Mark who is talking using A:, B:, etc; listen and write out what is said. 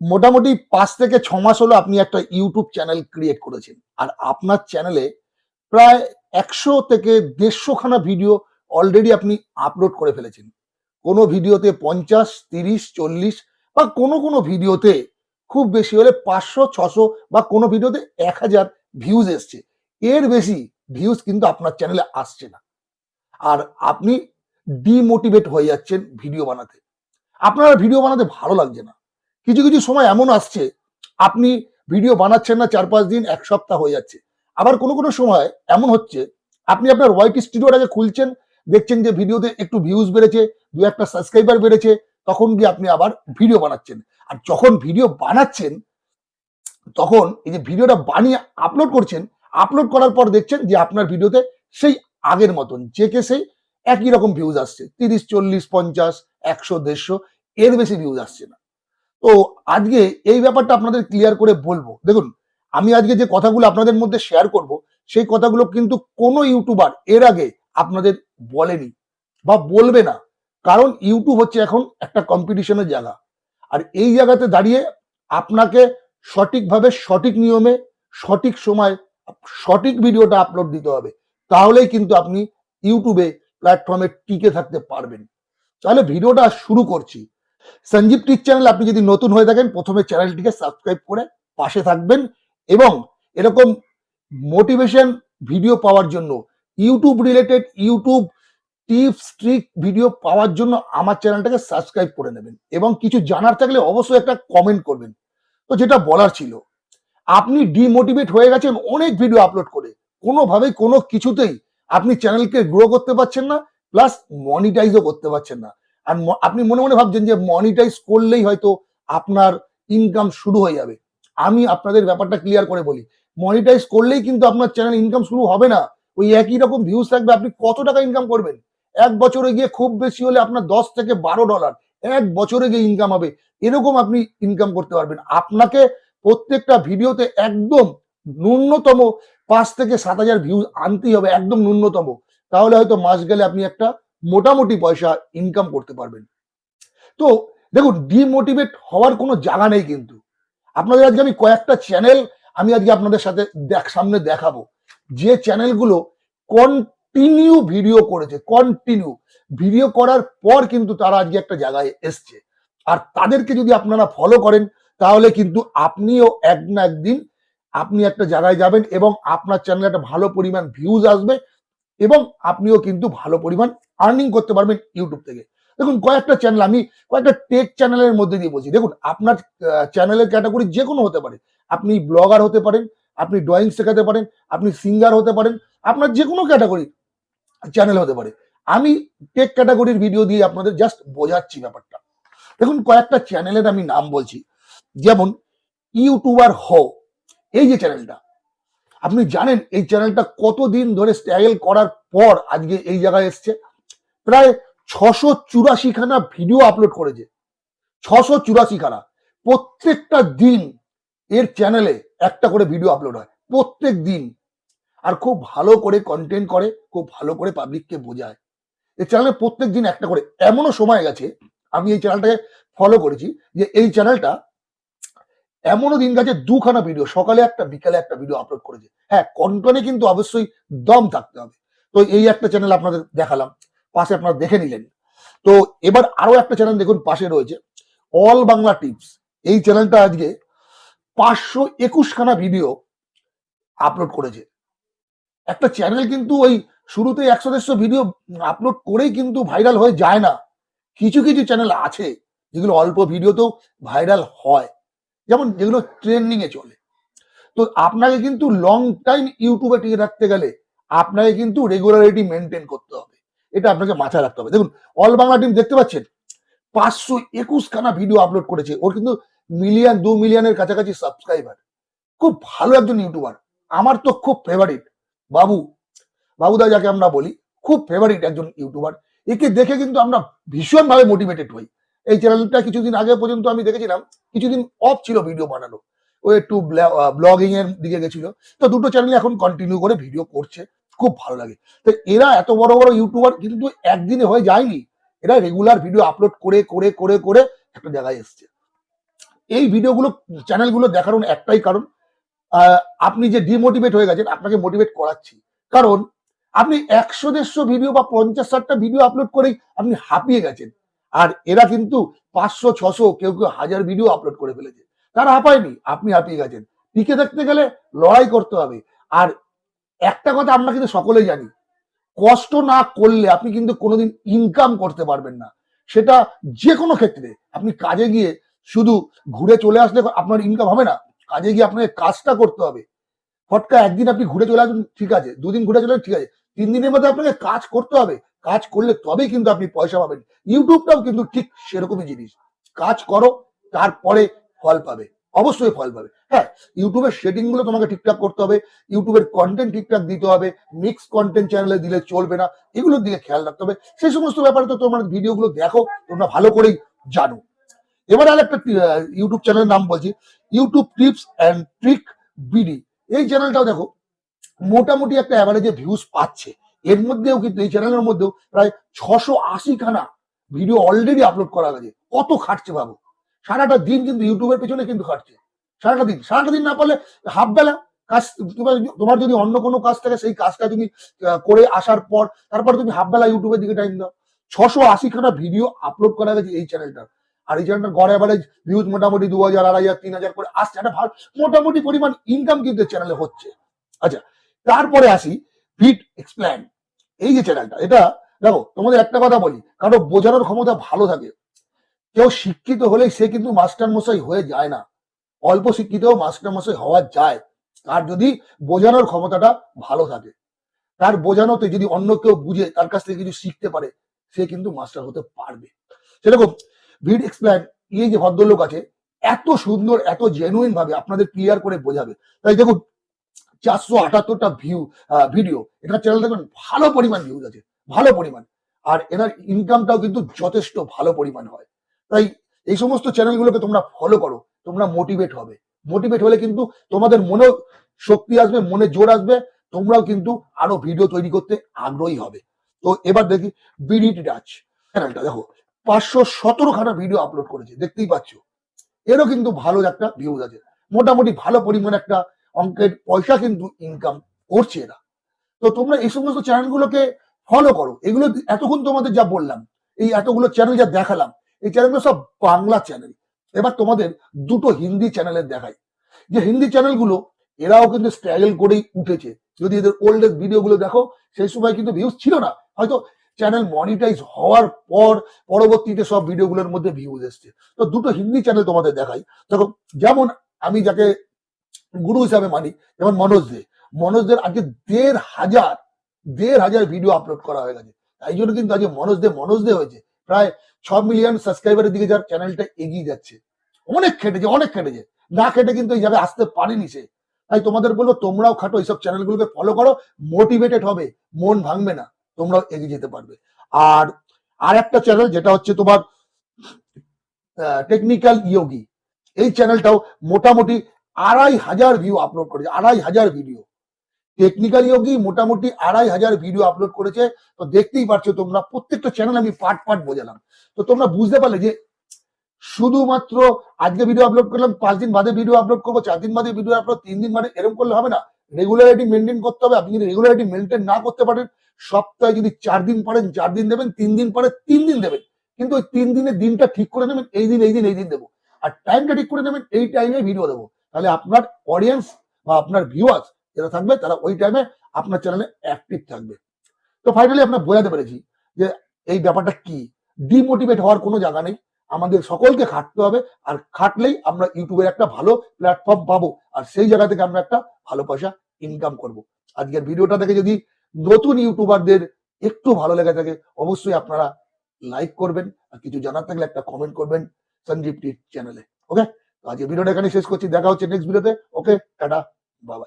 A: মোটামুটি পাঁচ থেকে ছ মাস হলো আপনি একটা ইউটিউব চ্যানেল ক্রিয়েট করেছেন। আর আপনার চ্যানেলে প্রায় একশো থেকে দেড়শো খানা ভিডিও অলরেডি আপনি আপলোড করে ফেলেছেন। কোনো ভিডিওতে পঞ্চাশ, তিরিশ, চল্লিশ বা কোনো কোনো ভিডিওতে খুব বেশি হলে পাঁচশো, ছশো বা কোনো ভিডিওতে এক হাজার ভিউজ এসছে। এর বেশি ভিউজ কিন্তু আপনার চ্যানেলে আসছে না। আর আপনি ডিমোটিভেট হয়ে যাচ্ছেন ভিডিও বানাতে। আপনার ভিডিও বানাতে ভালো লাগছে না। কিছু কিছু সময় এমন আসছে, আপনি ভিডিও বানাচ্ছেন না, চার পাঁচ দিন, এক সপ্তাহ হয়ে যাচ্ছে। আবার কোনো কোনো সময় এমন হচ্ছে, আপনি আপনার ওয়াইট স্টুডিওটাকে খুলছেন, দেখছেন যে ভিডিওতে একটু ভিউজ বেড়েছে, দু একটা সাবস্ক্রাইবার বেড়েছে, তখন গিয়ে আপনি আবার ভিডিও বানাচ্ছেন। আর যখন ভিডিও বানাচ্ছেন, তখন এই যে ভিডিওটা বানিয়ে আপলোড করছেন আপলোড করার পর দেখছেন যে আপনার ভিডিওতে সেই আগের মতন, যে কে সেই, একই রকম ভিউজ আসছে, তিরিশ, চল্লিশ, পঞ্চাশ, একশো, দেড়শো, এর বেশি ভিউজ আসছে না। তো আজকে এই ব্যাপারটা আপনাদের ক্লিয়ার করে বলব। দেখুন, আমি আজকে যে কথাগুলো আপনাদের মধ্যে শেয়ার করব, সেই কথাগুলো কিন্তু কোনো ইউটিউবার এর আগে আপনাদের বলেনি বা বলবে না। কারণ ইউটিউব হচ্ছে এখন একটা কম্পিটিশনের জায়গা। আর এই জায়গাতে দাঁড়িয়ে আপনাকে সঠিকভাবে সঠিক নিয়মে, সঠিক সময়, সঠিক ভিডিওটা আপলোড দিতে হবে। তাহলেই কিন্তু আপনি ইউটিউবে প্ল্যাটফর্মে টিকে থাকতে পারবেন। তাহলে ভিডিওটা শুরু করছি। সঞ্জীব টিক চ্যানেল আপনি যদি নতুন হয়ে থাকেন, প্রথমে চ্যানেলটিকে সাবস্ক্রাইব করে পাশে থাকবেন এবং এরকম মোটিভেশন ভিডিও পাওয়ার জন্য YouTube related YouTube tips trick video পাওয়ার জন্য আমার চ্যানেলটাকে সাবস্ক্রাইব করে নেবেন এবং কিছু জানার থাকলে অবশ্যই একটা কমেন্ট করবেন। তো যেটা বলার ছিল, আপনি ডিমোটিভেট হয়ে গেছেন অনেক ভিডিও আপলোড করে, কোনোভাবেই কোনো কিছুতেই আপনি চ্যানেলকে গ্রো করতে পারছেন না প্লাস মনিটাইজও করতে পারছেন না। আর আপনি মনে মনে ভাবছেন যে মনিটাইজ করলেই হয়তো আপনার ইনকাম শুরু হয়ে যাবে। আমি আপনাদের ব্যাপারটা ক্লিয়ার করে বলি। মনিটাইজ করলেই কিন্তু আপনার চ্যানেল ইনকাম শুরু হবে না। ওই একই রকম ভিউজ থাকবে। আপনি কত টাকা ইনকাম করবেন? এক বছরে গিয়ে খুব বেশি হলে আপনার দশ থেকে বারো ডলার এক বছরে গিয়ে ইনকাম হবে। এরকম আপনি ইনকাম করতে পারবেন। আপনাকে প্রত্যেকটা ভিডিওতে একদম ন্যূনতম পাঁচ থেকে সাত হাজার ভিউজ আনতেই হবে। একদম ন্যূনতম। তাহলে হয়তো মাস গেলে আপনি একটা মোটামুটি পয়সা ইনকাম করতে পারবেন। তো দেখুন ডিমোটিভেট হওয়ার কোনো জায়গা নেই কিন্তু। আপনাদের আজকে আমি কয়েকটা চ্যানেল আমি আজকে আপনাদের সাথে দেখ, সামনে দেখাবো। যে চ্যানেলগুলো কন্টিনিউ ভিডিও করেছে কন্টিনিউ ভিডিও করার পর কিন্তু তারা আজকে একটা জায়গায় এসছে। আর তাদেরকে যদি আপনারা ফলো করেন, তাহলে কিন্তু আপনিও এক না একদিন আপনি একটা জায়গায় যাবেন এবং আপনার চ্যানেলে একটা ভালো পরিমাণ ভিউজ আসবে। এবং আপনিও কিন্তু ভালো পরিমাণ আর্নিং করতে পারবেন ইউটিউব থেকে। দেখুন, কয়েকটা চ্যানেল আমি কয়েকটা টেক চ্যানেলের মধ্যে দিয়ে বলছি। দেখুন, আপনার চ্যানেলের ক্যাটাগরি যে কোনো হতে পারে। আপনি ব্লগার হতে পারেন, আপনি ড্রয়িং শেখাতে পারেন, আপনি সিঙ্গার হতে পারেন, আপনার যে কোনো ক্যাটাগরি চ্যানেল হতে পারে। আমি টেক ক্যাটাগরির ভিডিও দিয়ে আপনাদের জাস্ট বোঝাচ্ছি ব্যাপারটা। দেখুন, কয়েকটা চ্যানেলের আমি নাম বলছি। যেমন ইউটিউবার হো এই যে চ্যানেলটা আপনি জানেন এই চ্যানেলটা কতদিন ধরে স্ট্রাগল করার পর আজকে এই জায়গায় এসছে? প্রায় ছশো চুরাশি খানা ভিডিও আপলোড করেছে। ছশো চুরাশি খানা প্রত্যেকটা দিন এর চ্যানেলে একটা করে ভিডিও আপলোড হয়। প্রত্যেক দিন। আর খুব ভালো করে কন্টেন্ট করে, খুব ভালো করে পাবলিককে বোঝায়। এই চ্যানেলে প্রত্যেক দিন একটা করে। এমনও সময় গেছে, আমি এই চ্যানেলটাকে ফলো করেছি যে এই চ্যানেলটা এমনও দিন গেছে দুখানা ভিডিও সকালে একটা, বিকালে একটা ভিডিও আপলোড করেছে। হ্যাঁ কন্টনে কিন্তু অবশ্যই দম থাকতে হবে। তো এই একটা চ্যানেল আপনাদের দেখালাম, পাশে আপনারা দেখে নিলেন। তো এবার আরও একটা চ্যানেল দেখুন, পাশে রয়েছে অল বাংলা টিপস এই চ্যানেলটা আজকে পাঁচশো একুশখানা ভিডিও আপলোড করেছে। একটা চ্যানেল কিন্তু ওই শুরুতে একশো দেড়শো ভিডিও আপলোড করেই কিন্তু ভাইরাল হয়ে যায় না। কিছু কিছু চ্যানেল আছে, যেগুলো অল্প ভিডিওতেও ভাইরাল হয়। যেমন যেগুলো ট্রেন্ডিং এ চলে। তো আপনাকে কিন্তু লং টাইম ইউটিউবে টিকে রাখতে গেলে আপনাকে কিন্তু রেগুলারিটি মেনটেন করতে হবে। এটা আপনাকে মাথায় রাখতে হবে। দেখুন অল বাংলা টিম দেখতে পাচ্ছেন? পাঁচশো একুশ খানা ভিডিও আপলোড করেছে। ওর কিন্তু মিলিয়ন দু মিলিয়নের কাছাকাছি সাবস্ক্রাইবার খুব ভালো একজন ইউটিউবার আমার তো খুব ফেভারিট বাবু, বাবুদা যাকে আমরা বলি, খুব ফেভারিট একজন ইউটিউবার একে দেখে কিন্তু আমরা ভীষণভাবে মোটিভেটেড হই। এই চ্যানেলটা কিছুদিন আগে পর্যন্ত আমি দেখেছিলাম, কিছুদিন অফ ছিল ভিডিও বানানো। ও একটু ব্লগিং এর দিকে গেছিল। তো দুটো চ্যানেল এখন কন্টিনিউ করে ভিডিও করছে, খুব ভালো লাগে। তো এরা এত বড় বড় ইউটিউবার কিন্তু একদিনে হয়ে যায়নি। এরা রেগুলার ভিডিও আপলোড করে করে করে করে একটা জায়গায় এসছে। এই ভিডিওগুলো চ্যানেলগুলো দেখানোর একটাই কারণ আপনি যে ডিমোটিভেট হয়ে গেছেন, আপনাকে মোটিভেট করাচ্ছি। কারণ আপনি একশো দেড়শো ভিডিও বা পঞ্চাশ ষাটটা ভিডিও আপলোড করেই আপনি হাঁপিয়ে গেছেন। আর এরা কিন্তু পাঁচশো, ছশো, কেউ কেউ হাজার ভিডিও আপলোড করে ফেলেছে। তারা হাঁপায়নি, আপনি হাঁপিয়ে গেছেন। টিকে থাকতে গেলে লড়াই করতে হবে। আর একটা কথা আমরা কিন্তু সকলেই জানি, কষ্ট না করলে আপনি কিন্তু কোনোদিন ইনকাম করতে পারবেন না। সেটা যে কোনো ক্ষেত্রে, আপনি কাজে গিয়ে শুধু ঘুরে চলে আসলে আপনার ইনকাম হবে না, কাজে গিয়ে আপনাকে কাজটা করতে হবে। ফটকা একদিন আপনি ঘুরে চলে আসবেন ঠিক আছে। দুদিন ঘুরে চলে ঠিক আছে। তিন দিনের মধ্যে আপনাকে কাজ করতে হবে কাজ করলে তবেই কিন্তু আপনি পয়সা পাবেন। ইউটিউবটাও কিন্তু ঠিক সেরকমই জিনিস। কাজ করো, তারপরে ফল পাবে। অবশ্যই ফল পাবে। হ্যাঁ ইউটিউবের সেটিংগুলো তোমাকে ঠিকঠাক করতে হবে। ইউটিউবের কন্টেন্ট ঠিকঠাক দিতে হবে। মিক্স কন্টেন্ট চ্যানেলে দিলে চলবে না। এগুলোর দিকে খেয়াল রাখতে হবে। সেই সমস্ত ব্যাপারে তো তোমরা ভিডিওগুলো দেখো, তোমরা ভালো করেই জানো। এবার আর একটা ইউটিউব চ্যানেলের নাম বলছি। YouTube tips and trick BD. এই চ্যানেলটাও দেখো, মোটামুটি একটা অ্যাভারেজে ভিউজ পাচ্ছে। এর মধ্যেও কিন্তু, এই চ্যানেলের মধ্যেও প্রায় ছশো আশি খানা ভিডিও অলরেডি আপলোড করা গেছে। কত খাটছে ভাবো সারাটা দিন কিন্তু ইউটিউবের পেছনে কিন্তু খাটছে। সারাটা দিন সারাটা দিন না পারলে হাফ বেলা কাজ, তোমার যদি অন্য কোনো কাজ থাকে, সেই কাজটা তুমি করে আসার পর, তারপর তুমি হাফ বেলা ইউটিউবের দিকে টাইম দাও। ছশো আশি খানা ভিডিও আপলোড করা গেছে এই চ্যানেলটা আর এই চ্যানেলটা গড় অ্যাভারেজ ভিউজ মোটামুটি দু হাজার, আড়াই হাজার, তিন হাজার করে আসছে। একটা ভালো, মোটামুটি পরিমাণ ইনকাম কিন্তু চ্যানেলে হচ্ছে। আচ্ছা তারপরে আসি। ফিট এক্সপ্ল্যান এই যে চ্যানেলটা এটা দেখো, তোমাদের একটা কথা বলি, কারণ বোঝানোর ক্ষমতা ভালো থাকে। কেউ শিক্ষিত হলেই সে কিন্তু মাস্টার মশাই হয়ে যায় না। অল্প শিক্ষিতও মাস্টার মশাই হওয়া যায়। তার যদি বোঝানোর ক্ষমতাটা ভালো থাকে, তার বোঝানোতে যদি অন্য কেউ বুঝে, তার কাছ থেকে কিছু শিখতে পারে, সে কিন্তু মাস্টার হতে পারবে। সেরকম ভিড এক্সপ্ল্যান এই যে ভদ্রলোক আছে, এত সুন্দর, এত জেনুইন ভাবে আপনাদের ক্লিয়ার করে বোঝাবে। তাই দেখুন চারশো আটাত্তরটা ভিউ ভিডিও এটা চ্যানেল দেখবেন ভালো পরিমাণ ভিউজ আছে, ভালো পরিমাণ। আর এনার ইনকামটাও কিন্তু যথেষ্ট ভালো পরিমাণ হয়। তাই এই সমস্ত চ্যানেলগুলোকে তোমরা ফলো করো, তোমরা মোটিভেট হবে। মোটিভেট হলে কিন্তু তোমাদের মনেও শক্তি আসবে, মনে জোর আসবে, তোমরাও কিন্তু আরও ভিডিও তৈরি করতে আগ্রহী হবে। তো এবার দেখি বিডিটি টাচ চ্যানেলটা দেখো, পাঁচশো সতেরো খানা ভিডিও আপলোড করেছে, দেখতেই পাচ্ছ। এরও কিন্তু ভালো একটা ভিউজ আছে। মোটামুটি ভালো পরিমাণ একটা অঙ্কের পয়সা কিন্তু ইনকাম করছে এরা। তো তোমরা এই সমস্ত চ্যানেলগুলোকে ফলো করো। এগুলো এতক্ষণ তোমাদের যা বললাম, এই এতগুলো চ্যানেল যা দেখালাম, এই চ্যানেলগুলো সব বাংলা চ্যানেল এবার তোমাদের দুটো হিন্দি চ্যানেলের দেখাই। যে হিন্দি চ্যানেলগুলো এরাও কিন্তু স্ট্রাগল করেই উঠেছে। যদি এদের ওল্ড ভিডিওগুলো দেখো, সেই সময় কিন্তু ভিউজ ছিল না। হয়তো চ্যানেল মনিটাইজ হওয়ার পর পরবর্তীতে সব ভিডিওগুলোর মধ্যে ভিউজ এসছে। তো দুটো হিন্দি চ্যানেল তোমাদের দেখাই। দেখো, যেমন আমি যাকে গুরু হিসাবে মানি, যেমন মনোজ দে। মনোজ দের আজকে দেড় হাজার দেড় হাজার ভিডিও আপলোড করা হয়ে গেছে। তাই জন্য কিন্তু আজকে মনোজ দে মনোজ দে হয়েছে। প্রায় ছ মিলিয়ন সাবস্ক্রাইবারের দিকে যার চ্যানেলটা এগিয়ে যাচ্ছে। অনেক খেটেছে অনেক খেটেছে। না খেটে কিন্তু এই জায়গায় আসতে পারেনি সে। তাই তোমাদের বলব, তোমরাও খাটো এইসব চ্যানেলগুলোকে ফলো করো। মোটিভেটেড হবে, মন ভাঙবে না, তোমরাও এগিয়ে যেতে পারবে। আর আর একটা চ্যানেল যেটা হচ্ছে তোমার টেকনিক্যাল ইয়োগি এই চ্যানেলটাও মোটামুটি আড়াই হাজার ভিউ আপলোড করেছে, আড়াই হাজার ভিডিও টেকনিক্যাল ইয়োগি মোটামুটি আড়াই হাজার ভিডিও আপলোড করেছে। তো দেখতেই পারছ তোমরা, প্রত্যেকটা চ্যানেল আমি পার্ট পার্ট বোঝালাম। তো তোমরা বুঝতে পারলে যে শুধুমাত্র আজকে ভিডিও আপলোড করলাম, পাঁচ দিন বাদে ভিডিও আপলোড করব, চার দিন বাদে ভিডিও আপলোড তিন দিন বাদে এরকম করলে হবে না। রেগুলারিটি মেনটেন করতে হবে, আপনি যদি রেগুলারিটি মেনটেন না করতে পারেন, সপ্তাহে যদি চার দিন পারেন, চার দিন দেবেন, তিন দিন পরে তিন দিন দেবেন। কিন্তু ওই তিন দিনের দিনটা ঠিক করে নেবেন, এই দিন এই দিন এই দিন দেবো। আর টাইমটা ঠিক করে নেবেন, এই টাইমে ভিডিও দেবো। তাহলে আপনার অডিয়েন্স বা আপনার ভিউয়ার্স যারা থাকবে, তারা ওই টাইমে আপনার চ্যানেলে অ্যাক্টিভ থাকবে। তো ফাইনালি আপনার বোঝাতে পেরেছি যে এই ব্যাপারটা কি? ডিমোটিভেট হওয়ার কোনো জায়গা নেই। আমাদের সকলকে খাটতে হবে, আর খাটলেই আমরা ইউটিউবের একটা ভালো প্ল্যাটফর্ম পাবো, আর সেই জায়গা থেকে আমরা একটা ভালো পয়সা ইনকাম করব। আজকের ভিডিওটা দেখে যদি নতুন ইউটিউবারদের একটু ভালো লেগে থাকে, অবশ্যই আপনারা লাইক করবেন, আর কিছু জানার থাকলে একটা কমেন্ট করবেন সঞ্জীব টি চ্যানেলে ওকে আজকে ভিডিওটা এখানে শেষ করছি। দেখা হচ্ছে নেক্সট ভিডিওতে ওকে টাটা বাবাই